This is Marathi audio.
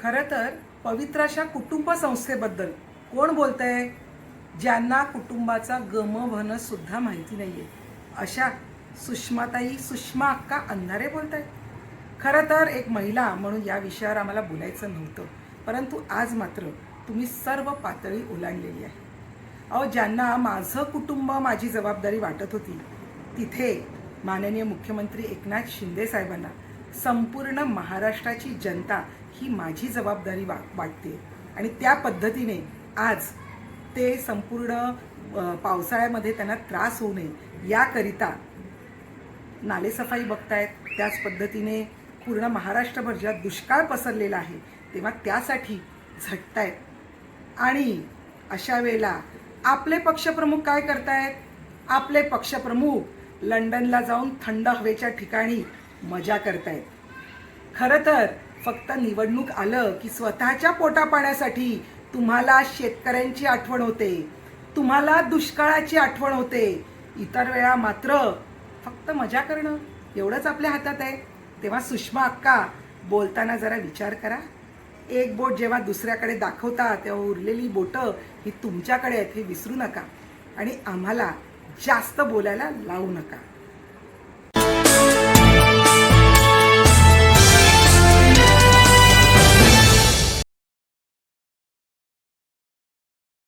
खरं पवित्र अशा कुटुंब संस्थेबद्दल कोण बोलत आहे ज्यांना कुटुंबाचा गमभन सुद्धा माहिती आहे अशा सुषमाताई सुषमा अक्का अंधारे बोलत आहेत खरं तर एक महिला म्हणून या विषयावर आम्हाला बोलायचं नव्हतं. परंतु आज मात्र तुम्ही सर्व पातळी ओलांडलेली आहे. अहो ज्यांना माझं कुटुंब माझी जबाबदारी वाटत होती तिथे माननीय मुख्यमंत्री एकनाथ शिंदे साहेबांना संपूर्ण महाराष्ट्राची जनता ही माझी जबाबदारी वा वाटते. आणि त्या पद्धतीने आज ते संपूर्ण पावसाळ्यामध्ये त्यांना त्रास होऊ नये याकरिता नालेसफाई बघतायत. त्याच पद्धतीने पूर्ण महाराष्ट्रभर ज्या दुष्काळ पसरलेला आहे तेव्हा त्यासाठी झटतायत. आणि अशा वेळेला आपले पक्षप्रमुख काय करतायत? आपले पक्षप्रमुख लंडनला जाऊन थंड हवेच्या ठिकाणी मजा करतायत. खरं तर फक्त निवडणूक आलं की स्वतःच्या पोटापाण्यासाठी तुम्हाला शेतकऱ्यांची आठवण होते तुम्हाला दुष्काळाची आठवण होते. इतर वेळा मात्र फक्त मजा करणं एवढंच आपल्या हातात आहे. तेव्हा सुषमा अक्का बोलताना जरा विचार करा. एक बोट जेव्हा दुसऱ्याकडे दाखवता तेव्हा उरलेली बोटं ही तुमच्याकडे आहेत हे विसरू नका. आणि आम्हाला जास्त बोलायला लावू नका.